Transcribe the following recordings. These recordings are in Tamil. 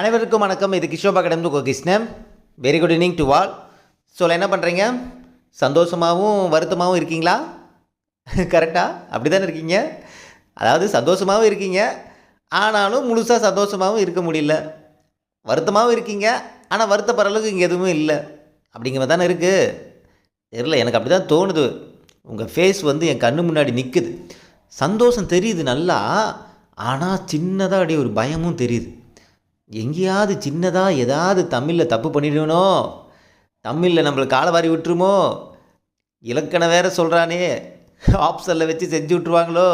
அனைவருக்கும் வணக்கம். இது கிஷோபா கடந்து Gokrishnan very good evening to all so என்ன பண்ணுறீங்க சந்தோஷமாகவும் வருத்தமாகவும் இருக்கீங்களா? கரெக்டாக அப்படி தானே இருக்கீங்க? அதாவது சந்தோஷமாகவும் இருக்கீங்க. ஆனாலும் முழுசாக சந்தோஷமாகவும் இருக்க முடியல. வருத்தமாகவும் இருக்கீங்க. ஆனால் வருத்தப்படுற அளவுக்கு இங்கே எதுவுமே இல்லை. அப்படிங்கிற மாதிரி தானே இருக்குது தெரியல எனக்கு அப்படி தான் தோணுது. உங்கள் ஃபேஸ் வந்து என் கண்ணு முன்னாடி நிற்குது சந்தோஷம் தெரியுது நல்லா. ஆனால் சின்னதாக அப்படியே ஒரு பயமும் தெரியுது. எங்கேயாவது சின்னதாக ஏதாவது தமிழில் தப்பு பண்ணிடுவனோ? தமிழில் நம்மளுக்கு காலை வாரி விட்டுருமோ? இலக்கணம் வேற சொல்கிறானே ஆப்ஷனில் வச்சு செஞ்சு விட்ருவாங்களோ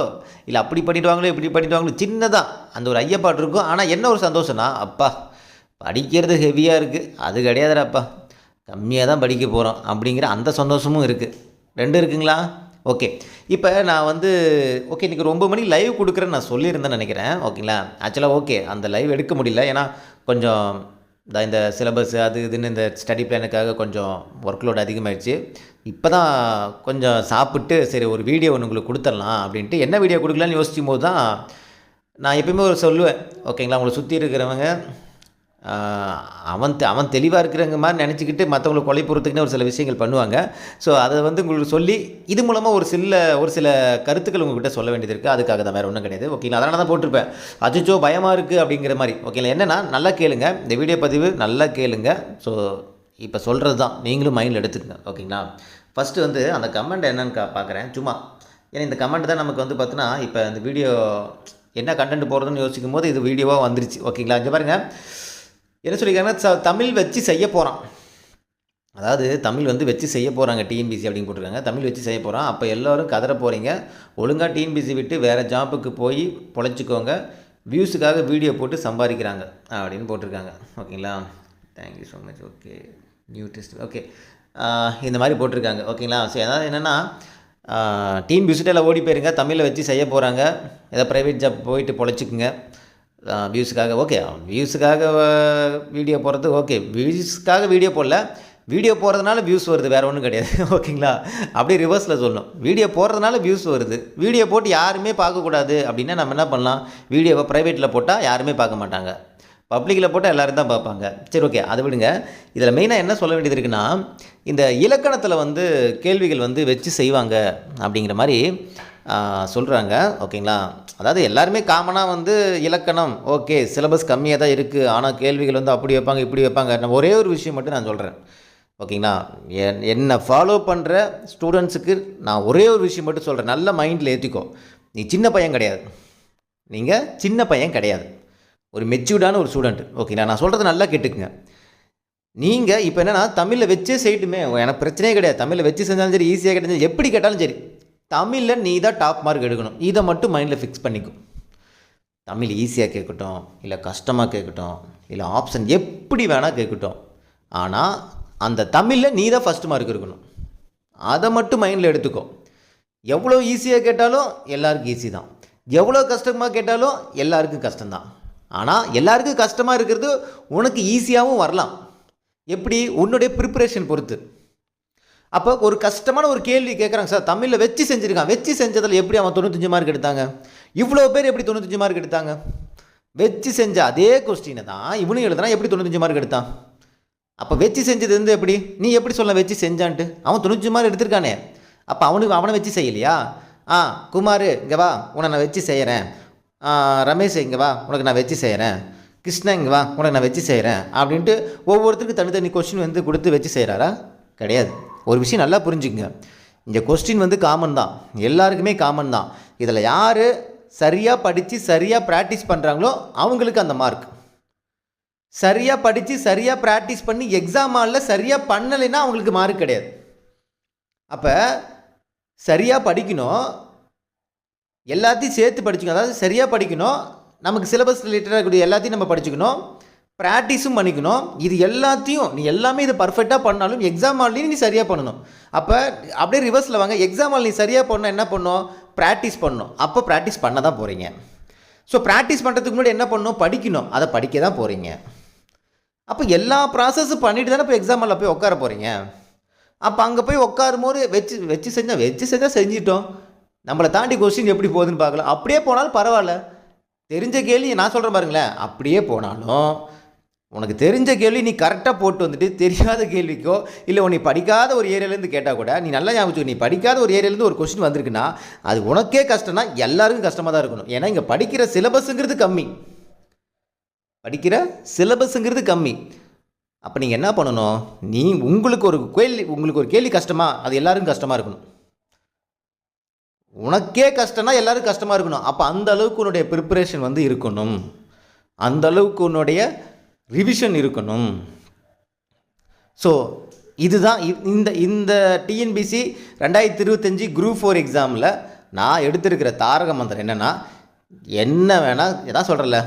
இல்லை அப்படி பண்ணிடுவாங்களோ? இப்படி பண்ணிடுவாங்களோ? சின்னதாக அந்த ஒரு ஐயப்பாடு இருக்கும். ஆனால் என்ன ஒரு சந்தோஷம்னா அப்பா படிக்கிறது ஹெவியாக இருக்குது அது கிடையாதுடாப்பா. கம்மியாக தான் படிக்க போகிறோம் அப்படிங்கிற அந்த சந்தோஷமும் இருக்குது ரெண்டும் இருக்குங்களா? ஓகே இப்போ நான் வந்து ஓகே இன்றைக்கி ரொம்ப மணி லைவ் கொடுக்குறேன்னு நான் சொல்லியிருந்தேன்னு நினைக்கிறேன். ஓகேங்களா ஆக்சுவலாக ஓகே அந்த லைவ் எடுக்க முடியல. ஏன்னா கொஞ்சம் இந்த இந்த சிலபஸ் அது இதுன்னு இந்த ஸ்டடி பிளானுக்காக கொஞ்சம் ஒர்க் லோட் அதிகமாகிடுச்சு இப்போ தான் கொஞ்சம் சாப்பிட்டு சரி ஒரு வீடியோ ஒன்று உங்களுக்கு கொடுத்துடலாம் அப்படின்ட்டு என்ன வீடியோ கொடுக்கலான்னு யோசிக்கும் போது தான் நான் எப்பயுமே ஒரு சொல்லுவேன். ஓகேங்களா உங்களை சுற்றி இருக்கிறவங்க அவன் தெ- அவன் தெளிவாக இருக்கிறங்க மாதிரி நினச்சிக்கிட்டு மற்றவங்களை கொலை பொறுத்துக்குன்னு ஒரு சில விஷயங்கள் பண்ணுவாங்க. ஸோ அதை வந்து உங்களுக்கு சொல்லி இது மூலமாக ஒரு சில ஒரு சில கருத்துக்கள் உங்ககிட்ட சொல்ல வேண்டியது இருக்குது அதுக்காக தான் வேறு ஒன்றும் கிடையாது. ஓகேங்களா அதனால தான் போட்டிருப்பேன். அஜிச்சோ பயமாக இருக்குது அப்படிங்கிற மாதிரி. ஓகேங்களா என்னென்னா நல்லா கேளுங்க. இந்த வீடியோ பதிவு நல்லா கேளுங்க. ஸோ இப்போ சொல்கிறது தான். நீங்களும் மைண்டில் எடுத்துக்கங்க. ஓகேங்களா ஃபஸ்ட்டு வந்து அந்த கமெண்ட் என்னன்னு கா பார்க்குறேன் சும்மா. ஏன்னா இந்த கமெண்ட் தான் நமக்கு வந்து பார்த்தோன்னா இப்போ இந்த வீடியோ என்ன கண்டென்ட் போடுறதுன்னு யோசிக்கும் போது இது வீடியோவாக வந்துருச்சு. ஓகேங்களா இங்கே பாருங்கள் என்ன சொல்லியிருக்காங்கன்னா தமிழ் வச்சு செய்ய போகிறான் அதாவது தமிழ் வந்து வச்சு செய்ய போகிறாங்க டிஎன்பிசி அப்படின்னு போட்டிருக்காங்க. தமிழ் வச்சு செய்ய போகிறான் அப்போ எல்லோரும் கதற போகிறீங்க ஒழுங்காக டிஎன்பிசி விட்டு வேறு ஜாப்புக்கு போய் பொழைச்சிக்கோங்க. வியூஸுக்காக வீடியோ போட்டு சம்பாதிக்கிறாங்க அப்படின்னு போட்டிருக்காங்க. ஓகேங்களா? Thank you so much okay new test okay இந்த மாதிரி போட்டிருக்காங்க. ஓகேங்களா? சரி அதாவது என்னென்னா டீம் விசிட்டில் ஓடி போயிருங்க. தமிழில் வச்சு செய்ய போகிறாங்க ஏதோ ப்ரைவேட் ஜாப் போயிட்டு பொழைச்சிக்குங்க. வியூஸுக்காக ஓகே வியூஸுக்காக வீடியோ போடுறது ஓகே வியூஸுக்காக வீடியோ போடல. வீடியோ போடுறதுனால வியூஸ் வருது வேறு ஒன்றும் கிடையாது. ஓகேங்களா அப்படியே ரிவர்ஸில் சொல்லணும். வீடியோ போடுறதுனால வியூஸ் வருது. வீடியோ போட்டு யாருமே பார்க்கக்கூடாது அப்படின்னா நம்ம என்ன பண்ணலாம்? வீடியோவை ப்ரைவேட்டில் போட்டால் யாருமே பார்க்க மாட்டாங்க. பப்ளிக்கில் போட்டால் எல்லோரும் தான் பார்ப்பாங்க. சரி ஓகே அதை விடுங்க. இதில் மெயினாக என்ன சொல்ல வேண்டியது இருக்குன்னா இந்த இலக்கணத்தில் வந்து கேள்விகள் வந்து வச்சு செய்வாங்க அப்படிங்கிற மாதிரி சொல்கிறாங்க ஓகேங்களா? அதாவது எல்லாருமே காமனாக வந்து இலக்கணம். ஓகே சிலபஸ் கம்மியாக தான் இருக்குது ஆனால் கேள்விகள் வந்து அப்படி வைப்பாங்க இப்படி வைப்பாங்க. நான் ஒரே ஒரு விஷயம் மட்டும் நான் சொல்கிறேன் ஓகேங்களா? என் என்னை ஃபாலோ பண்ணுற ஸ்டூடெண்ட்ஸுக்கு நான் ஒரே ஒரு விஷயம் மட்டும் சொல்கிறேன் நல்ல மைண்டில் ஏற்றிக்கோ நீ சின்ன பையன் கிடையாது. நீங்கள் சின்ன பையன் கிடையாது. ஒரு மெச்சூர்டான ஒரு ஸ்டூடெண்ட் ஓகேங்களா? நான் சொல்கிறது நல்லா கேட்டுக்குங்க. நீங்கள் இப்போ என்னென்னா தமிழில் வச்சே செய்யட்டுமே. எனக்கு பிரச்சனையே கிடையாது. தமிழில் வச்சு செஞ்சாலும் சரி ஈஸியாக கிடைச்சாலும் எப்படி கேட்டாலும் சரி. தமிழில் நீ தான் டாப் மார்க் எடுக்கணும். இதை மட்டும் மைண்டில் ஃபிக்ஸ் பண்ணிக்கும் தமிழ் ஈஸியாக கேட்கட்டும் இல்லை கஷ்டமாக கேட்கட்டும் இல்லை ஆப்ஷன் எப்படி வேணால் கேட்கட்டும். ஆனால் அந்த தமிழில் நீ தான் ஃபஸ்ட் மார்க் இருக்கணும் அதை மட்டும் மைண்டில் எடுத்துக்கோ. எவ்வளோ ஈஸியாக கேட்டாலும் எல்லாருக்கும் ஈஸி தான். எவ்வளோ கஷ்டமாக கேட்டாலும் எல்லாருக்கும் கஷ்டம்தான் ஆனால் எல்லாருக்கும் கஷ்டமாக இருக்கிறது உனக்கு ஈஸியாகவும் வரலாம். எப்படி? உன்னுடைய ப்ரிப்பரேஷன் பொறுத்து. அப்போ ஒரு கஷ்டமான ஒரு கேள்வி கேட்குறாங்க சார். தமிழில் வச்சு செஞ்சுருக்கான். வச்சு செஞ்சதில் எப்படி அவன் தொண்ணூத்தஞ்சு மார்க் எடுத்தாங்க? இவ்வளோ பேர் எப்படி தொண்ணூத்தஞ்சு மார்க் எடுத்தாங்க? வச்சு செஞ்ச அதே கொஸ்டினை தான் இவனும் எழுதுனா எப்படி தொண்ணூத்தஞ்சு மார்க் எடுத்தான்? அப்போ வச்சு செஞ்சது வந்து எப்படி? நீ எப்படி சொல்ல வச்சு செஞ்சான்ட்டு? அவன் தொண்ணூத்தஞ்சு மார்க் எடுத்திருக்கானே. அப்போ அவனுக்கு அவனை வச்சு செய்யலையா? ஆ குமார் இங்கே வா. உன்னை நான் வச்சு செய்கிறேன் ரமேஷ் இங்கே வா. உனக்கு நான் வச்சு செய்கிறேன் கிருஷ்ணா இங்கே வா. உனக்கு நான் வச்சு செய்கிறேன் அப்படின்ட்டு ஒவ்வொருத்தருக்கு தனித்தனி கொஸ்டின் வந்து கொடுத்து வச்சு செய்கிறாரா கிடையாது. ஒரு விஷயம் நல்லா புரிஞ்சுக்கங்க. இந்த கொஸ்டின் வந்து காமன் தான். எல்லாருக்குமே காமன் தான். இதில் யார் சரியாக படித்து சரியாக ப்ராக்டிஸ் பண்ணுறாங்களோ அவங்களுக்கு அந்த மார்க் சரியாக படித்து சரியாக ப்ராக்டிஸ் பண்ணி எக்ஸாம் ஹாலில் சரியாக பண்ணலைன்னா அவங்களுக்கு மார்க் கிடையாது. அப்போ சரியாக படிக்கணும். எல்லாத்தையும் சேர்த்து படிச்சுக்கணும். அதாவது சரியாக படிக்கணும். நமக்கு சிலபஸ் ரிலேட்டடாக இருக்கக்கூடிய எல்லாத்தையும் நம்ம படிச்சுக்கணும். ப்ராக்டிஸும் பண்ணிக்கணும். இது எல்லாத்தையும் நீ எல்லாமே இது பர்ஃபெக்டாக பண்ணாலும் எக்ஸாம் ஹால்லையும் நீ சரியாக பண்ணணும். அப்போ அப்படியே ரிவர்ஸில் வாங்க. எக்ஸாம் ஹால் நீ சரியாக பண்ண என்ன பண்ணும்? ப்ராக்டிஸ் பண்ணணும் அப்போ ப்ராக்டிஸ் பண்ண தான் போகிறீங்க ஸோ ப்ராக்டிஸ் பண்ணுறதுக்கு முன்னாடி என்ன பண்ணணும் படிக்கணும். அதை படிக்க தான் போகிறீங்க அப்போ எல்லா ப்ராசஸும் பண்ணிட்டு தானே இப்போ எக்ஸாம் ஹாலில் போய் உட்கார போகிறீங்க அப்போ அங்கே போய் உட்காரும் போது வச்சு வச்சு செஞ்சால் வச்சு செஞ்சால் செஞ்சிட்டோம். நம்மளை தாண்டி கொஸ்டின் எப்படி போகுதுன்னு பார்க்கலாம். அப்படியே போனாலும் பரவாயில்ல. தெரிஞ்ச கேள்வி நான் சொல்கிறேன் பாருங்களேன். அப்படியே போனாலும் உனக்கு தெரிஞ்ச கேள்வி நீ கரெக்டாக போட்டு வந்துட்டு தெரியாத கேள்விக்கோ இல்லை உன்னை படிக்காத ஒரு ஏரியாலேருந்து கேட்டால் கூட நீ நல்லா ஞாபகம் நீ படிக்காத ஒரு ஏரியாலேருந்து ஒரு கொஸ்டின் வந்திருக்குன்னா அது உனக்கே கஷ்டம்னா எல்லாருக்கும் கஷ்டமாக தான் இருக்கணும். ஏன்னா இங்கே படிக்கிற சிலபஸுங்கிறது கம்மி. படிக்கிற சிலபஸுங்கிறது கம்மி. அப்போ நீங்கள் என்ன பண்ணணும்? நீ உங்களுக்கு ஒரு கேள்வி உங்களுக்கு ஒரு கேள்வி கஷ்டமா அது எல்லாருக்கும் கஷ்டமாக இருக்கணும். உனக்கே கஷ்டம்னா எல்லாருக்கும் கஷ்டமாக இருக்கணும். அப்போ அந்த அளவுக்கு உன்னுடைய ப்ரிப்பரேஷன் வந்து இருக்கணும். அந்த அளவுக்கு உன்னுடைய ரிவிஷன் இருக்கணும். ஸோ இதுதான் இ- இந்த இந்த டிஎன்பிசி ரெண்டாயிரத்தி இருபத்தஞ்சி குரூப் ஃபோர் எக்ஸாமில் நான் எடுத்திருக்கிற தாரக மந்திரம் என்னென்னா என்ன வேணால் எதா சொல்கிறல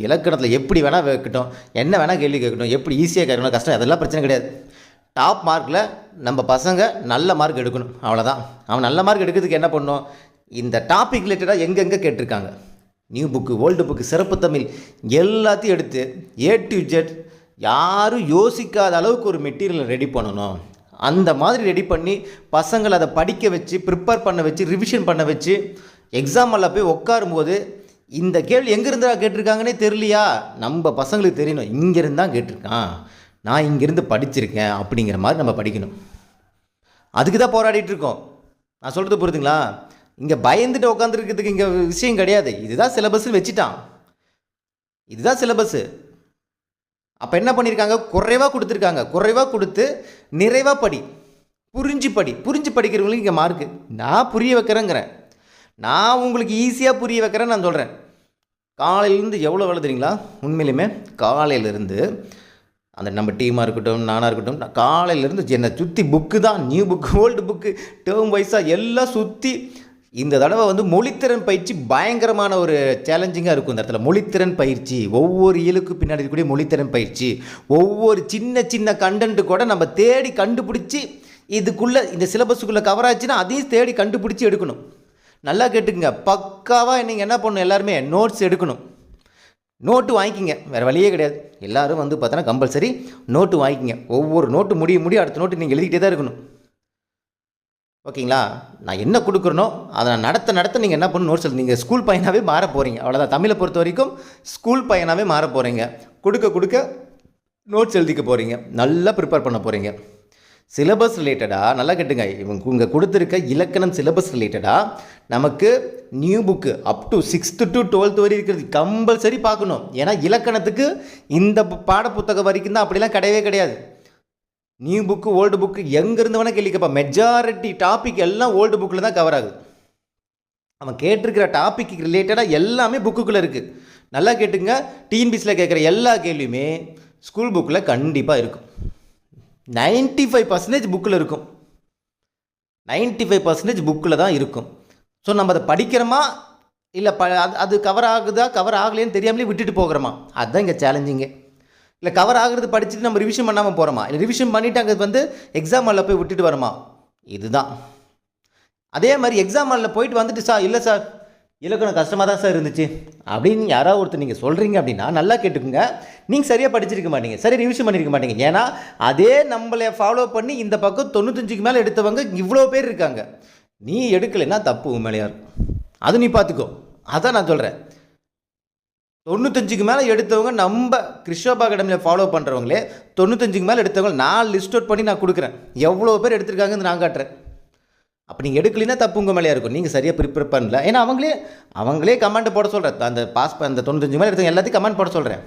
இலக்கணத்தில் எப்படி வேணால் வைக்கட்டும் என்ன வேணால் கேள்வி கேட்கட்டும் எப்படி ஈஸியாக கேட்கணும் கஷ்டம் அதெல்லாம் பிரச்சனை கிடையாது. டாப் மார்க்கில் நம்ம பசங்க நல்ல மார்க் எடுக்கணும் அவ்வளோதான் அவன் நல்ல மார்க் எடுக்கிறதுக்கு என்ன பண்ணணும் இந்த டாபிக் ரிலேட்டடாக எங்கெங்கே கேட்டிருக்காங்க? நியூ புக்கு ஓல்டு புக்கு சிறப்பு தமிழ். எல்லாத்தையும் எடுத்து ஏ டு ஜெட் யாரும் யோசிக்காத அளவுக்கு ஒரு மெட்டீரியல் ரெடி பண்ணணும். அந்த மாதிரி ரெடி பண்ணி பசங்களை அதை படிக்க வச்சு ப்ரிப்பேர் பண்ண வச்சு ரிவிஷன் பண்ண வச்சு எக்ஸாம் எல்லாம் போய் உட்காரும்போது இந்த கேள்வி எங்கேருந்தா கேட்டிருக்காங்கன்னே தெரியலையா? நம்ம பசங்களுக்கு தெரியணும். இங்கேருந்து தான் கேட்டிருக்கான். நான் இங்கேருந்து படிச்சிருக்கேன் அப்படிங்கிற மாதிரி நம்ம படிக்கணும். அதுக்கு தான் போராடிட்டு இருக்கோம். நான் சொல்கிறது புரியுதுங்களா? இங்கே பயந்துட்டு உட்காந்துருக்கிறதுக்கு இங்கே விஷயம் கிடையாது. இதுதான் சிலபஸ்ன்னு வச்சுட்டான். இதுதான் சிலபஸ்ஸு அப்போ என்ன பண்ணியிருக்காங்க குறைவாக கொடுத்துருக்காங்க. குறைவாக கொடுத்து நிறைவாக படி. புரிஞ்சு படி. புரிஞ்சு படிக்கிறவங்களுக்கு இங்கே மார்க்கு நான் புரிய வைக்கிறேங்கிறேன். நான் உங்களுக்கு ஈஸியாக புரிய வைக்கிறேன்னு நான் சொல்கிறேன் காலையிலேருந்து எவ்வளோ வேலை தெரியுங்களா? உண்மையிலுமே காலையிலேருந்து அந்த நம்ம டீமாக இருக்கட்டும் நானாக இருக்கட்டும் நான் காலையிலேருந்து என்னை சுற்றி புக்கு தான். New book old book term வைஸாக எல்லாம் சுற்றி இந்த தடவை வந்து மொழித்திறன் பயிற்சி பயங்கரமான ஒரு சேலஞ்சிங்காக இருக்கும் இந்த இடத்துல. மொழித்திறன் பயிற்சி. ஒவ்வொரு இயலுக்கு பின்னாடி இருக்கக்கூடிய மொழித்திறன் பயிற்சி. ஒவ்வொரு சின்ன சின்ன கண்டென்ட் கூட நம்ம தேடி கண்டுபிடிச்சி இதுக்குள்ளே இந்த சிலபஸுக்குள்ளே கவர் ஆச்சுன்னா அதையும் தேடி கண்டுபிடிச்சி எடுக்கணும். நல்லா கேட்டுக்குங்க. பக்காவாக நீங்கள் என்ன பண்ணணும் எல்லாருமே? நோட்ஸ் எடுக்கணும். நோட்டு வாங்கிக்கிங்க. வேறு வழியே கிடையாது. எல்லோரும் வந்து பார்த்தோன்னா கம்பல்சரி நோட்டு வாங்கிக்கிங்க. ஒவ்வொரு நோட்டு முடிய முடிய அடுத்த நோட்டு நீங்கள் எழுதிக்கிட்டே தான் இருக்கணும். ஓகேங்களா? நான் என்ன கொடுக்குறனோ அதை நான் நடத்த நடத்த நீங்கள் என்ன பண்ணணும்? நோட்ஸ் நீங்கள் ஸ்கூல் பையனாகவே மாற போகிறீங்க அவ்வளோதான் தமிழை பொறுத்த வரைக்கும் ஸ்கூல் பையனாகவே மாற போகிறீங்க கொடுக்க கொடுக்க நோட்ஸ் எழுதிக்க போகிறீங்க நல்லா ப்ரிப்பேர் பண்ண போகிறீங்க சிலபஸ் ரிலேட்டடாக நல்லா கேட்டுங்க. இவங்க இங்கே கொடுத்துருக்க இலக்கணம் சிலபஸ் ரிலேட்டடாக நமக்கு new book up to sixth to twelfth வரை இருக்கிறது. கம்பல்சரி பார்க்கணும். ஏன்னா இலக்கணத்துக்கு இந்த பு- பாடப்புத்தகம் வரைக்கும் தான் அப்படிலாம் கிடையவே கிடையாது. நியூ புக்கு ஓல்டு புக்கு எங்கேருந்து வேணால் கேள்வி கேட்பா மெஜாரிட்டி டாபிக் எல்லாம் ஓல்டு புக்கில் தான் கவர் ஆகுது. அவன் கேட்டிருக்கிற டாப்பிக்கு ரிலேட்டடாக எல்லாமே புக்குக்குள்ளே இருக்குது நல்லா கேட்டுங்க. டிஎன்பிசியில் கேட்குற எல்லா கேள்வியுமே ஸ்கூல் புக்கில் கண்டிப்பாக இருக்கும். 95% ஃபைவ் பர்சன்டேஜ் புக்கில் இருக்கும். 95% ஃபைவ் பர்சன்டேஜ் புக்கில் தான் இருக்கும். ஸோ நம்ம அதை படிக்கிறோமா? இல்லை ப அது அது கவர் ஆகுதா? கவர் ஆகலைன்னு தெரியாமலே விட்டுட்டு போகிறோமா? அதுதான் இங்கே சேலஞ்சிங்கே இல்லை கவர் ஆகிறது படிச்சுட்டு நம்ம ரிவிஷன் பண்ணாமல் போகிறோமா இல்லை ரிவிஷன் பண்ணிவிட்டு அங்கே வந்து எக்ஸாம் ஹாலில் போய் விட்டுட்டு வரோமா? இதுதான். அதே மாதிரி எக்ஸாம் ஹாலில் போயிட்டு வந்துட்டு சார் இல்லை சார் இலக்கணம் கஷ்டமாக தான் சார் இருந்துச்சு. அப்படின்னு யாராவது ஒருத்தர் நீங்கள் சொல்கிறீங்க அப்படின்னா நல்லா கேட்டுக்கோங்க. நீங்கள் சரியாக படிச்சிருக்க மாட்டீங்க. சரி ரிவிஷன் பண்ணியிருக்க மாட்டீங்க. ஏன்னா அதே நம்மளை ஃபாலோ பண்ணி இந்த பக்கம் தொண்ணூத்தஞ்சுக்கு மேலே எடுத்தவங்க இவ்வளோ பேர் இருக்காங்க. நீ எடுக்கலைன்னா தப்பு உண்மையிலையாக இருக்கும். அது நீ பார்த்துக்கோ. அதான் நான் சொல்கிறேன் தொண்ணூத்தஞ்சுக்கு மேலே எடுத்தவங்க நம்ம கிறிஸ்டோபா அகாடமியில் ஃபாலோ பண்ணுறவங்களே தொண்ணூத்தஞ்சுக்கு மேலே எடுத்தவங்க நான் லிஸ்ட் அவுட் பண்ணி நான் கொடுக்குறேன். எவ்வளோ பேர் எடுத்திருக்காங்கன்னு நான் காட்டுறேன். அப்போ நீங்கள் எடுக்கலைன்னா தப்பு உங்கள் மேலேயா இருக்கும். நீங்கள் சரியாக ப்ரிப்பேர் பண்ணல. ஏன்னா அவங்களே அவங்களே கமெண்ட் போட சொல்கிறேன் அந்த பாஸ் அந்த தொண்ணூத்தஞ்சு மேலே எடுத்தவங்க எல்லாத்தையும் கமெண்ட் போட சொல்கிறேன்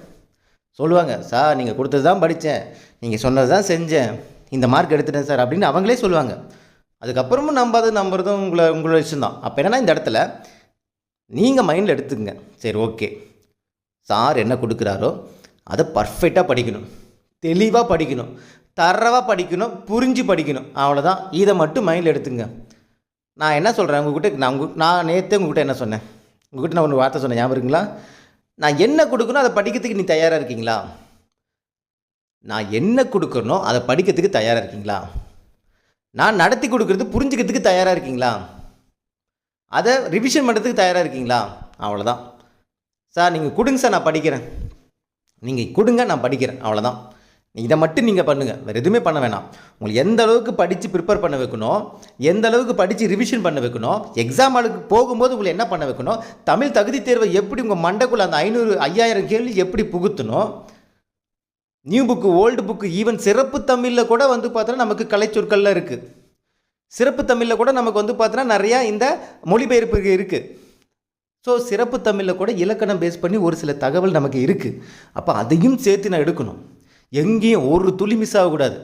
சொல்லுவாங்க சார் நீங்கள் கொடுத்தது தான் படித்தேன் நீங்கள் சொன்னது தான் செஞ்சேன். இந்த மார்க் எடுத்துட்டேன் சார் அப்படின்னு அவங்களே சொல்லுவாங்க. அதுக்கப்புறமும் நம்ம நம்புறதும் உங்களை உங்களோட விஷயம் தான் அப்போ என்னன்னா இந்த இடத்துல நீங்கள் மைண்டில் எடுத்துக்கங்க. சரி ஓகே சார் என்ன கொடுக்குறாரோ அதை பர்ஃபெக்டாக படிக்கணும். தெளிவாக படிக்கணும். தரவாக படிக்கணும். புரிஞ்சு படிக்கணும். அவ்வளோதான் இதை மட்டும் மைண்டில் எடுத்துங்க. நான் என்ன சொல்கிறேன் உங்ககிட்ட நான் உங்க நான் நேற்று உங்ககிட்ட என்ன சொன்னேன்? உங்ககிட்ட நான் ஒன்று வார்த்தை சொன்னேன். ஞாபகம் இருக்குங்களா? நான் என்ன கொடுக்கணும்? அதை படிக்கிறதுக்கு நீ தயாராக இருக்கீங்களா? நான் என்ன கொடுக்கணும் அதை படிக்கிறதுக்கு தயாராக இருக்கீங்களா? நான் நடத்தி கொடுக்குறது புரிஞ்சுக்கிறதுக்கு தயாராக இருக்கீங்களா? அதை ரிவிஷன் பண்ணுறதுக்கு தயாராக இருக்கீங்களா? அவ்வளோதான் சார் நீங்கள் கொடுங்க சார் நான் படிக்கிறேன். நீங்கள் கொடுங்க நான் படிக்கிறேன். அவ்வளோதான் இதை மட்டும் நீங்கள் பண்ணுங்கள் வேறு எதுவுமே பண்ண வேணாம். உங்களுக்கு எந்த அளவுக்கு படித்து ப்ரிப்பேர் பண்ண வைக்கணும் எந்த அளவுக்கு படித்து ரிவிஷன் பண்ண வைக்கணும் எக்ஸாம் ஆளுக்கு போகும்போது உங்களை என்ன பண்ண வைக்கணும் தமிழ் தகுதி தேர்வை எப்படி உங்கள் மண்டைக்குள்ளே அந்த ஐநூறு ஐயாயிரம் கேள்வி எப்படி புகுத்தணும் new book old book even சிறப்பு தமிழில் கூட வந்து பார்த்தோன்னா நமக்கு கலைச்சொற்கள்லாம் இருக்குது சிறப்பு தமிழில் கூட நமக்கு வந்து பார்த்தோன்னா நிறையா இந்த மொழிபெயர்ப்பு இருக்குது ஸோ சிறப்பு தமிழில் கூட இலக்கணம் பேஸ் பண்ணி ஒரு சில தகவல் நமக்கு இருக்குது அப்போ அதையும் சேர்த்து நான் எடுக்கணும். எங்கேயும் ஒரு துளி மிஸ் ஆகக்கூடாது.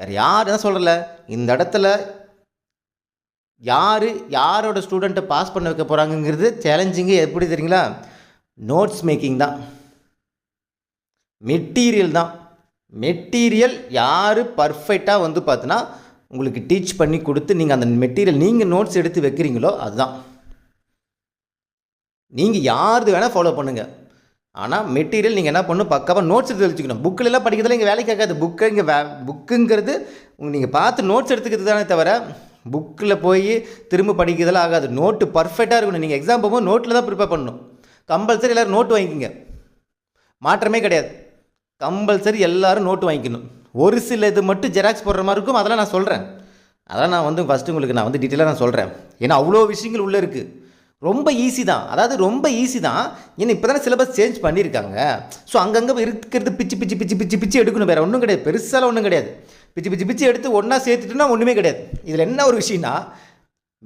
வேறு யார் என்ன சொல்கிறல இந்த இடத்துல யார் யாரோட ஸ்டூடெண்ட்டை பாஸ் பண்ண வைக்க போகிறாங்கங்கிறது சேலஞ்சிங்கு எப்படி தெரியுங்களா? நோட்ஸ் மேக்கிங் தான். மெட்டீரியல் தான். மெட்டீரியல் யார் பர்ஃபெக்டாக வந்து பார்த்தோன்னா உங்களுக்கு டீச் பண்ணி கொடுத்து நீங்கள் அந்த மெட்டீரியல் நீங்கள் நோட்ஸ் எடுத்து வைக்கிறீங்களோ அதுதான். நீங்கள் யாருது வேணால் ஃபாலோ பண்ணுங்கள் ஆனால் மெட்டீரியல் நீங்கள் என்ன பண்ணணும்? பக்காவாக நோட்ஸ் எடுத்து வச்சுக்கணும். புக்கில் படிக்கிறதுல இங்கே வேலைக்கு கேட்காது புக்கு இங்கே வே புக்குங்கிறது நீங்கள் பார்த்து நோட்ஸ் எடுத்துக்கிறது தானே தவிர புக்கில் போய் திரும்ப படிக்கிறதெல்லாம் ஆகாது. நோட்டு பர்ஃபெக்டாக இருக்கணும். நீங்கள் எக்ஸாம் போகும்போது நோட்டில் தான் ப்ரிப்பேர் பண்ணணும். கம்பல்சரி எல்லோரும் நோட்டு வாங்கிக்கோங்க. மாற்றமே கிடையாது. கம்பல்சரி எல்லாரும் நோட்டு வாங்கிக்கணும். ஒரு சில இது மட்டும் ஜெராக்ஸ் போடுற மாதிரி இருக்கும். அதெல்லாம் நான் சொல்கிறேன் அதெல்லாம் நான் வந்து ஃபஸ்ட்டு உங்களுக்கு நான் வந்து டீட்டெயிலாக நான் சொல்கிறேன் ஏன்னா அவ்வளோ விஷயங்கள் உள்ளே இருக்குது ரொம்ப ஈஸி தான். அதாவது ரொம்ப ஈஸி தான். ஏன்னா இப்போ தானே சிலபஸ் சேஞ்ச் பண்ணியிருக்காங்க ஸோ அங்கங்கே இருக்கிறது பிச்சு பிச்சு பிச்சு பிச்சு பிச்சு எடுக்கணும். வேறு ஒன்றும் கிடையாது. பெருசாலாம் ஒன்றும் கிடையாது. பிச்சு பிச்சு பிச்சு எடுத்து ஒன்றா சேர்த்துட்டுனா ஒன்றுமே கிடையாது. இதில் என்ன ஒரு விஷயம்னா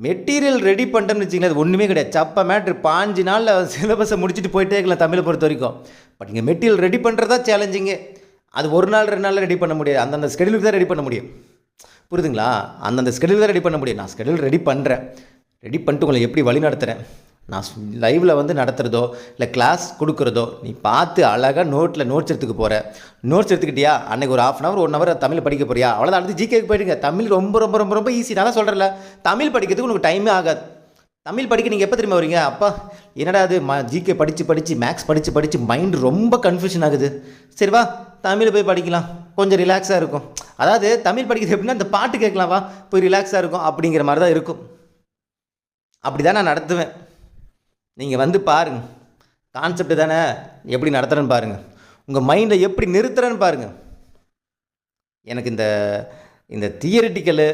மெட்டீரியல் ரெடி பண்ணுறேன்னு வச்சிங்களா அது ஒன்றுமே கிடையாது. சப்ப மேட்ரு பாஞ்சு நாளில் சிலபஸை முடிச்சுட்டு போயிட்டே இருக்கலாம் தமிழை பொறுத்த வரைக்கும். பட் இங்கே மெட்டீரியல் ரெடி பண்ணுறதா சேலஞ்சிங்கு அது ஒரு நாள் ரெண்டு நாளில் ரெடி பண்ண முடியாது. அந்தந்த ஸ்கெடியூலுக்கு தான் ரெடி பண்ண முடியும். புரியுதுங்களா? அந்தந்த ஸ்கெடியூல் தான் ரெடி பண்ண முடியும். நான் ஸ்கெடியூல் ரெடி பண்ணுறேன் ரெடி பண்ணிட்டு உங்களை எப்படி வழி நடத்துகிறேன் நான் லைவில் வந்து நடத்துகிறதோ இல்லை கிளாஸ் கொடுக்குறதோ நீ பார்த்து அழகாக நோட்டில் நோட்ஸ் எடுத்துக்க போகிற நோட்ஸ் எடுத்துக்கிட்டியா? அன்றைக்கி ஒரு half an hour one hour Tamil படிக்க போறியா? அவ்வளோதான் அடுத்து ஜிகேக்கு போயிடுங்க. தமிழ் ரொம்ப ரொம்ப ரொம்ப ரொம்ப ஈஸி நான் சொல்கிறேன்ல தமிழ் படிக்கிறதுக்கு உனக்கு டைமே ஆகாது. தமிழ் படிக்க நீங்கள் எப்போ திரும்ப வரீங்க? அப்பா என்னடா அது ம ஜிகே படித்து படித்து மேக்ஸ் படித்து படித்து மைண்டு ரொம்ப கன்ஃபியூஷன் ஆகுது. சரி வா தமிழ் போய் படிக்கலாம். கொஞ்சம் ரிலாக்ஸாக இருக்கும். அதாவது தமிழ் படிக்கிறது எப்படின்னா அந்த பாட்டு கேட்கலாம் வா போய் ரிலாக்ஸாக இருக்கும் அப்படிங்கிற மாதிரி தான் இருக்கும். அப்படி தான் நான் நடத்துவேன். நீங்கள் வந்து பாருங்கள் கான்செப்ட் தானே? எப்படி நடத்துகிறேன்னு பாருங்கள் உங்கள் மைண்டை எப்படி நிறுத்துறேன்னு பாருங்கள் எனக்கு இந்த இந்த தியரிட்டிக்கலு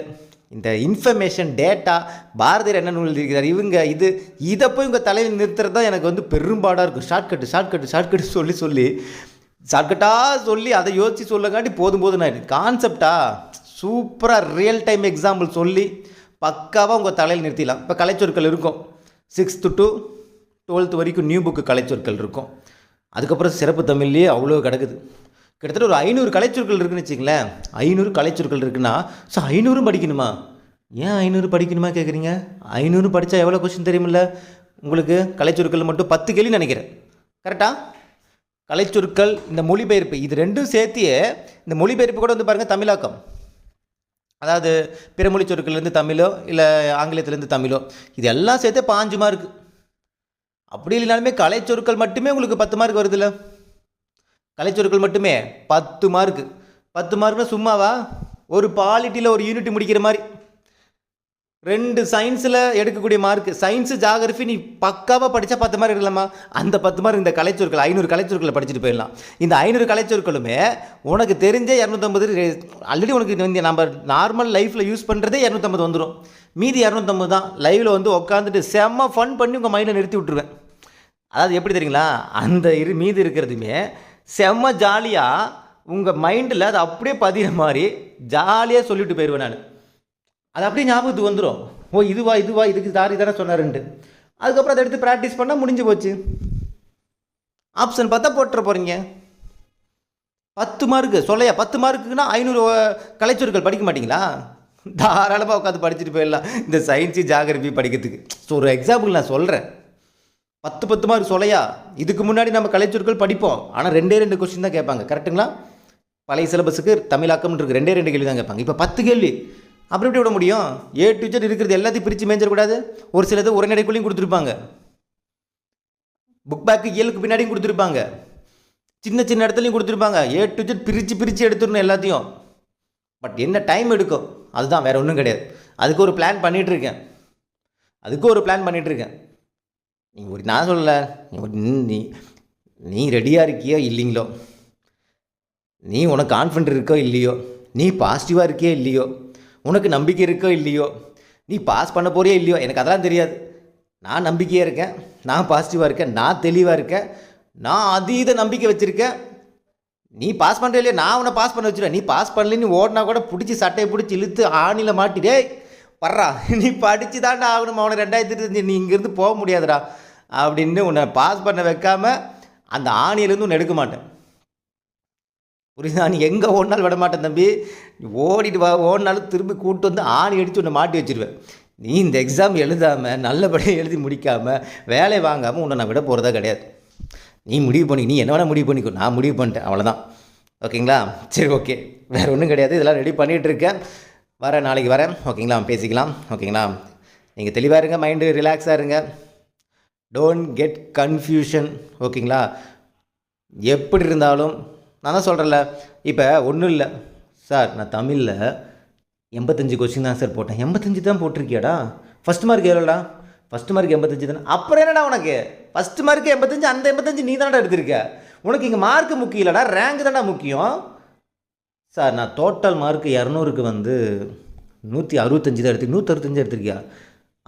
இந்த இன்ஃபர்மேஷன் டேட்டா பாரதியார் என்ன நூல் இருக்கிறார் இவங்க இது இதை போய் உங்கள் தலையில் நிறுத்துறது தான் எனக்கு வந்து பெரும்பாடாக இருக்கும். ஷார்ட்கட்டு ஷார்ட்கட்டு ஷார்ட்கட்டு சொல்லி சொல்லி ஷார்ட்கட்டாக சொல்லி அதை யோசித்து சொல்லங்காட்டி போதும் போதும் நான் கான்செப்டா சூப்பராக ரியல் டைம் எக்ஸாம்பிள் சொல்லி பக்காவாக உங்கள் தலையில் நிறுத்திடலாம். இப்போ கலைச்சொற்கள் இருக்கும். சிக்ஸ்த்து டு டுவெல்த் வரைக்கும் நியூ புக்கு கலைச்சொற்கள் இருக்கும். அதுக்கப்புறம் சிறப்பு தமிழ்லேயே அவ்வளோ கிடக்குது. கிட்டத்தட்ட ஒரு ஐநூறு கலைச்சொற்கள் இருக்குன்னு வச்சிங்களேன் ஐநூறு கலைச்சொற்கள் இருக்குன்னா ஸோ ஐநூறும் படிக்கணுமா? ஏன் ஐநூறு படிக்கணுமா கேட்குறீங்க ஐநூறு படித்தா எவ்வளோ கொஸ்டின் தெரியுமில்ல? உங்களுக்கு கலைச்சொற்கள் மட்டும் பத்து கேள்வி நினைக்கிறேன். கரெக்டாக கலைச்சொற்கள் இந்த மொழிபெயர்ப்பு இது ரெண்டும் சேர்த்தியே இந்த மொழிபெயர்ப்பு கூட வந்து பாருங்கள் தமிழாக்கம். அதாவது பிற மொழி சொற்கள்லேருந்து தமிழோ இல்லை ஆங்கிலத்துலேருந்து தமிழோ இது எல்லாம் சேர்த்தே பாஞ்சு மார்க் அப்படி இல்லைனாலுமே கலைச்சொற்கள் மட்டுமே உங்களுக்கு பத்து மார்க் வருதுல்ல? கலைச்சொற்கள் மட்டுமே பத்து மார்க்கு பத்து மார்க்னா சும்மாவா? ஒரு பாலிட்டியில் ஒரு யூனிட் முடிக்கிற மாதிரி. ரெண்டு சயின்ஸில் எடுக்கக்கூடிய மார்க் சயின்ஸு ஜாகிரஃபி நீ பக்காவாக படித்தா பத்து மார்க் இருக்கலாமா அந்த பத்து மார்க் இந்த கலைச்சொற்கள் ஐநூறு கலைச்சொற்களை படிச்சுட்டு போயிடலாம். இந்த ஐநூறு கலைச்சொற்களுமே உனக்கு தெரிஞ்ச இரநூத்தம்பது ஆல்ரெடி உனக்கு வந்து நம்ம நார்மல் லைஃப்பில் யூஸ் பண்ணுறதே இரநூத்தம்பது வந்துடும் மீதி இரநூத்தம்பது தான் லைவில் வந்து உட்காந்துட்டு செம்ம ஃபன் பண்ணி உங்கள் மைண்டில் நிறுத்தி விட்டுருவேன். அதாவது எப்படி தெரியுங்களா? அந்த இரு மீதி இருக்கிறதுமே செம்ம ஜாலியாக உங்கள் மைண்டில் அது அப்படியே பதிகிற மாதிரி ஜாலியாக சொல்லிட்டு போயிடுவேன் நான். அது அப்படியே ஞாபகத்துக்கு வந்துடும் ஓ இதுவா இதுவா இதுக்கு தாரி தானே சொன்னாருன்ட்டு. அதுக்கப்புறம் அதை எடுத்து ப்ராக்டிஸ் பண்ணால் முடிஞ்சு போச்சு. ஆப்ஷன் பார்த்தா போட்டுற போகிறீங்க பத்து மார்க்கு சொல்லையா? பத்து மார்க்குன்னா ஐநூறு கலைச்சொற்கள் படிக்க மாட்டிங்களா? தாராளமாக உட்காந்து படிச்சுட்டு போயிடலாம். இந்த சயின்ஸு ஜாகிரபி படிக்கிறதுக்கு. ஸோ ஒரு எக்ஸாம்பிள் நான் சொல்கிறேன் பத்து பத்து மார்க் சொல்லையா? இதுக்கு முன்னாடி நம்ம கலைச்சொற்கள் படிப்போம். ஆனால் ரெண்டே ரெண்டு கொஸ்டின் தான் கேட்பாங்க. கரெக்டுங்களா பழைய சிலபஸுக்கு தமிழாக்கம் இருக்குது ரெண்டே ரெண்டு கேள்வி தான் கேட்பாங்க. இப்போ பத்து கேள்வி. அப்புறம் எப்படி விட முடியும்? ஏ டு ஜெட் இருக்கிறது எல்லாத்தையும் பிரித்து மேய்ஞ்சிடக்கூடாது ஒரு சிலது உரைநடைக்குள்ளேயும் கொடுத்துருப்பாங்க. புக் பேக்கு இயலுக்கு பின்னாடியும் கொடுத்துருப்பாங்க. சின்ன சின்ன இடத்துலையும் கொடுத்துருப்பாங்க. ஏ டு ஜெட் பிரித்து பிரித்து எடுத்துடணும் எல்லாத்தையும். பட் என்ன டைம் எடுக்கும்? அதுதான் வேறு ஒன்றும் கிடையாது. அதுக்கு ஒரு பிளான் பண்ணிகிட்ருக்கேன் அதுக்கு ஒரு பிளான் பண்ணிகிட்ருக்கேன் நீ ஒரு நான் சொல்லலை. நீ ஒரு நீ நீ ரெடியாக இருக்கியோ இல்லைங்களோ? நீ உனக்கு கான்ஃபிடென்ட் இருக்கோ இல்லையோ? நீ பாசிட்டிவாக இருக்கியோ இல்லையோ? உனக்கு நம்பிக்கை இருக்கோ இல்லையோ? நீ பாஸ் பண்ண போறியோ இல்லையோ? எனக்கு அதெல்லாம் தெரியாது. நான் நம்பிக்கையாக இருக்கேன். நான் பாசிட்டிவாக இருக்கேன். நான் தெளிவாக இருக்கேன். நான் அதீத நம்பிக்கை வச்சுருக்கேன். நீ பாஸ் பண்ணுற இல்லையா? நான் உன்னை பாஸ் பண்ண வச்சுருவேன். நீ பாஸ் பண்ணல நீ ஓடினா கூட பிடிச்சி சட்டையை பிடிச்சி இழுத்து ஆணியில் மாட்டிடே வர்றா. நீ படித்து தாண்டா ஆகணும். அவனை ரெண்டாயிரத்தி இருபத்தஞ்சி நீ இங்கேருந்து போக முடியாதுடா. அப்படின்னு உன்னை பாஸ் பண்ண வைக்காம அந்த ஆணியிலேருந்து உன்னை எடுக்க மாட்டேன். புரியுதா? நீ எங்கே ஓடினாலும் விட மாட்டேன் தம்பி. ஓடிட்டு வா ஓடினாலும் திரும்பி கூப்பிட்டு வந்து ஆணி அடித்து உன்னை மாட்டி வச்சிருவேன். நீ இந்த எக்ஸாம் எழுதாமல் நல்லபடியாக எழுதி முடிக்காமல் வேலை வாங்காமல் உன்னை நான் விட போகிறதா கிடையாது. நீ முடிவு பண்ணி நீ என்ன வேணால் முடிவு பண்ணிக்கோ. நான் முடிவு பண்ணிட்டேன் அவ்வளோதான் ஓகேங்களா? சரி ஓகே. வேறு ஒன்றும் கிடையாது. இதெல்லாம் ரெடி பண்ணிகிட்டு இருக்கேன். வரேன் நாளைக்கு வரேன். ஓகேங்களா? பேசிக்கலாம். ஓகேங்களா? நீங்கள் தெளிவாக இருங்க மைண்டு ரிலாக்ஸாக இருங்க. டோன்ட் கெட் கன்ஃபியூஷன் ஓகேங்களா? எப்படி இருந்தாலும் நான் தான் சொல்கிறேன்ல இப்போ ஒன்றும் இல்லை. சார் நான் தமிழில் எண்பத்தஞ்சு கொஸ்டின் தான் சார் போட்டேன். எண்பத்தஞ்சு தான் போட்டிருக்கியாடா? ஃபஸ்ட் மார்க் எவ்வளோடா? ஃபஸ்ட் மார்க் எண்பத்தஞ்சு தானே. அப்புறம் என்னடா உனக்கு? ஃபஸ்ட் மார்க் எண்பத்தஞ்சு அந்த எண்பத்தஞ்சு நீ தானடா எடுத்திருக்க? உனக்கு இங்கே மார்க் முக்கியம் இல்லைடா ரேங்க் தானடா முக்கியம். சார் நான் டோட்டல் மார்க் இரநூறுக்கு வந்து நூற்றி அறுபத்தஞ்சு தான் எடுத்து நூற்றறுபத்தஞ்சு எடுத்திருக்கியா?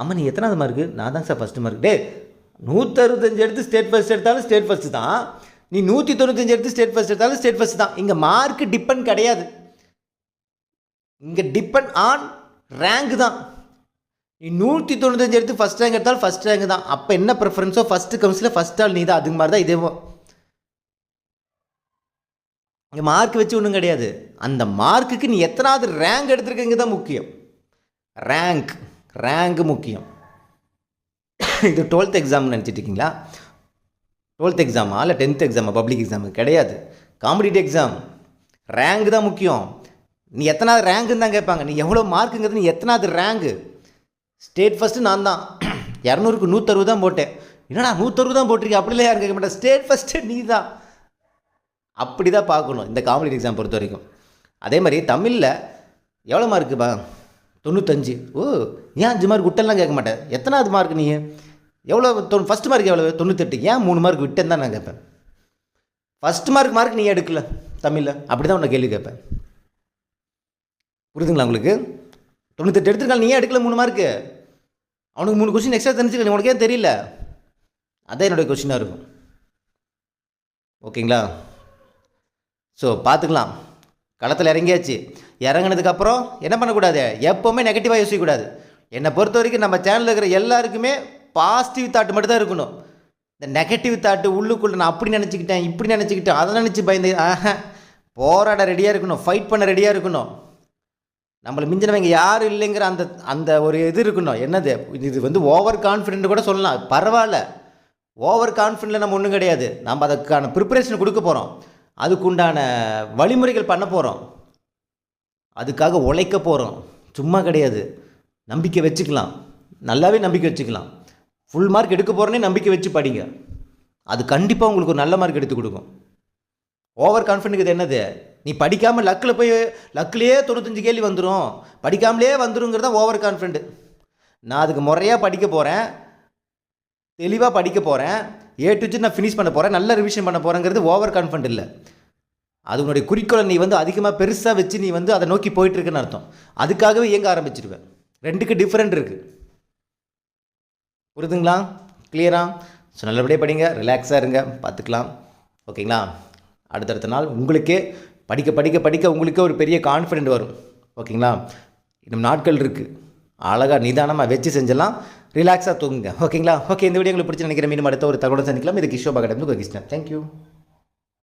அம்மா நீ எத்தனாவது மார்க்கு நான் தான் சார் ஃபஸ்ட்டு மார்க் டே நூற்றறுபத்தஞ்சு எடுத்து ஸ்டேட் ஃபஸ்ட் எடுத்தாலும் ஸ்டேட் ஃபஸ்ட்டு தான். நீ நூற்றி தொண்ணூத்தஞ்சு எடுத்து ஸ்டேட் ஃபஸ்ட் எடுத்தாலும் ஸ்டேட் ஃபஸ்ட் தான். இங்கே மார்க் டிபெண்ட் கிடையாது. இங்கே டிபெண்ட் ஆன் ரேங்க் தான். நீ நூற்றி தொண்ணூத்தஞ்சு எடுத்து ஃபஸ்ட் ரேங்க் எடுத்தாலும் ஃபஸ்ட் ரேங்க் தான். அப்போ என்ன ப்ரிஃபரன்ஸோ ஃபஸ்ட்டு கவுன்சிலில் ஃபஸ்ட் ஆள் நீ தான் அதுக்கு மாதிரி தான் இதேவும் இங்கே மார்க் வச்சு ஒன்றும் கிடையாது. அந்த மார்க்குக்கு நீ எத்தனாவது ரேங்க் எடுத்திருக்கீங்க தான் முக்கியம். ரேங்க் ரேங்க் முக்கியம். இது டுவெல்த் எக்ஸாம்னு நினச்சிட்டு இருக்கீங்களா? டுவெல்த் எக்ஸாமா இல்லை டென்த் எக்ஸாமா பப்ளிக் எக்ஸாமு கிடையாது. காம்படிட்டிவ் எக்ஸாம் ரேங்க் தான் முக்கியம். நீ எத்தனாவது ரேங்க்குன்னு தான் கேட்பாங்க. நீ எவ்வளோ மார்க்குங்கிறது நீ எத்தனாவது ரேங்கு ஸ்டேட் ஃபஸ்ட்டு நான் தான். இரநூறுக்கு நூற்றறுபது தான் போட்டேன். என்னடா நூற்றறுபது தான் போட்டிருக்கேன் அப்படிலாம் யாரும் கேட்க மாட்டேன் ஸ்டேட் ஃபஸ்ட்டு நீ தான். அப்படி தான் பார்க்கணும். இந்த காமெடி எக்ஸாம் பொறுத்த வரைக்கும். அதே மாதிரி தமிழில் எவ்வளோ மார்க்குப்பா தொண்ணூத்தஞ்சு. ஓ ஏன் அஞ்சு மார்க் விட்டெல்லாம் கேட்க மாட்டேன். எத்தனாவது மார்க் நீ? எவ்வளோ தொ ஃபஸ்ட் மார்க் எவ்வளோ தொண்ணூத்தெட்டு. ஏன் மூணு மார்க் விட்டேன்னு தான் நான் கேட்பேன். ஃபஸ்ட் மார்க் மார்க் நீ எடுக்கல தமிழில். அப்படி தான் உன்னை கேள்வி கேட்பேன். புரியுதுங்களா உங்களுக்கு? தொண்ணூத்தெட்டு எடுத்துருக்காங்க நீ ஏன் எடுக்கல மூணு மார்க்கு அவனுக்கு மூணு கொஸ்டின் எக்ஸ்ட்ரா தெரிஞ்சுக்கல உனக்கே தெரியல. அதான் என்னுடைய கொஸ்டினாக இருக்கும். ஓகேங்களா? ஸோ பார்த்துக்கலாம். களத்தில் இறங்கியாச்சு. இறங்கினதுக்கப்புறம் என்ன பண்ணக்கூடாது? எப்போவுமே நெகட்டிவாக யோசிக்கக்கூடாது. என்னை பொறுத்த வரைக்கும் நம்ம சேனலில் இருக்கிற எல்லாருக்குமே பாசிட்டிவ் தாட் மட்டும் தான் இருக்கணும். இந்த நெகட்டிவ் தாட்டு உள்ளுக்குள்ளே நான் அப்படி நினச்சிக்கிட்டேன் இப்படி நினச்சிக்கிட்டேன் அதை நினச்சி பயந்து போராட ரெடியாக இருக்கணும் ஃபைட் பண்ண ரெடியாக இருக்கணும். நம்மளை மிஞ்சினவங்க யாரும் இல்லைங்கிற அந்த அந்த ஒரு இது இருக்கணும். என்னது? இது வந்து ஓவர் கான்ஃபிடென்ட் கூட சொல்லலாம். பரவாயில்ல. ஓவர் கான்ஃபிடென்ட்டில் நம்ம ஒன்றும் கிடையாது. நம்ம அதுக்கான ப்ரிப்பரேஷன் கொடுக்க போகிறோம் அதுக்குண்டான வழிமுறைகள் பண்ண போகிறோம் அதுக்காக உழைக்க போகிறோம் சும்மா கிடையாது. நம்பிக்கை வச்சுக்கலாம். நல்லாவே நம்பிக்கை வச்சுக்கலாம். ஃபுல் மார்க் எடுக்க போகிறோன்னே நம்பிக்கை வச்சு படிங்க. அது கண்டிப்பாக உங்களுக்கு ஒரு நல்ல மார்க் எடுத்து கொடுக்கும். ஓவர் கான்ஃபிடென்ட் இது என்னது? நீ படிக்காமல் லக்கில் போய் லக்கிலேயே தொண்ணூத்தஞ்சு கேள்வி வந்துடும் படிக்காமலே வந்துருங்கிறது தான் ஓவர் கான்ஃபிடென்ட் நான் அதுக்கு முறையாக படிக்க போகிறேன் தெளிவாக படிக்க போகிறேன் ஏ டு நான் ஃபினிஷ் பண்ண போகிறேன் நல்ல ரிவிஷன் பண்ண போகிறேங்கிறது ஓவர் கான்ஃபிடென்ட் இல்லை. அது உன்னுடைய குறிக்கோளை நீ வந்து அதிகமாக பெருசாக வச்சு நீ வந்து அதை நோக்கி போயிட்டுருக்குன்னு அர்த்தம். அதுக்காகவே இயங்க ஆரம்பிச்சிருவேன் ரெண்டுக்கு டிஃப்ரெண்ட் இருக்குது புரிதுங்களா? கிளியரா ஸோ நல்லபடியாக படிங்க. ரிலாக்ஸாக இருங்க. பார்த்துக்கலாம். ஓகேங்களா அடுத்தடுத்த நாள் உங்களுக்கே படிக்க படிக்க படிக்க உங்களுக்கே ஒரு பெரிய கான்ஃபிடென்ட் வரும். ஓகேங்களா? இன்னும் நாட்கள் இருக்குது அழகாக நிதானமாக வச்சு செஞ்சலாம். ரிலாக்ஸாக தூங்குங்க. ஓகேங்களா? ஓகே இந்த வீடியோ உங்களுக்கு பிடிச்சி நினைக்கிறேன். மீண்டும் அடுத்த ஒரு தகவல் சந்திக்கலாம். இது கிஷோபா கடந்து கிருஷ்ணன். தேங்க்யூ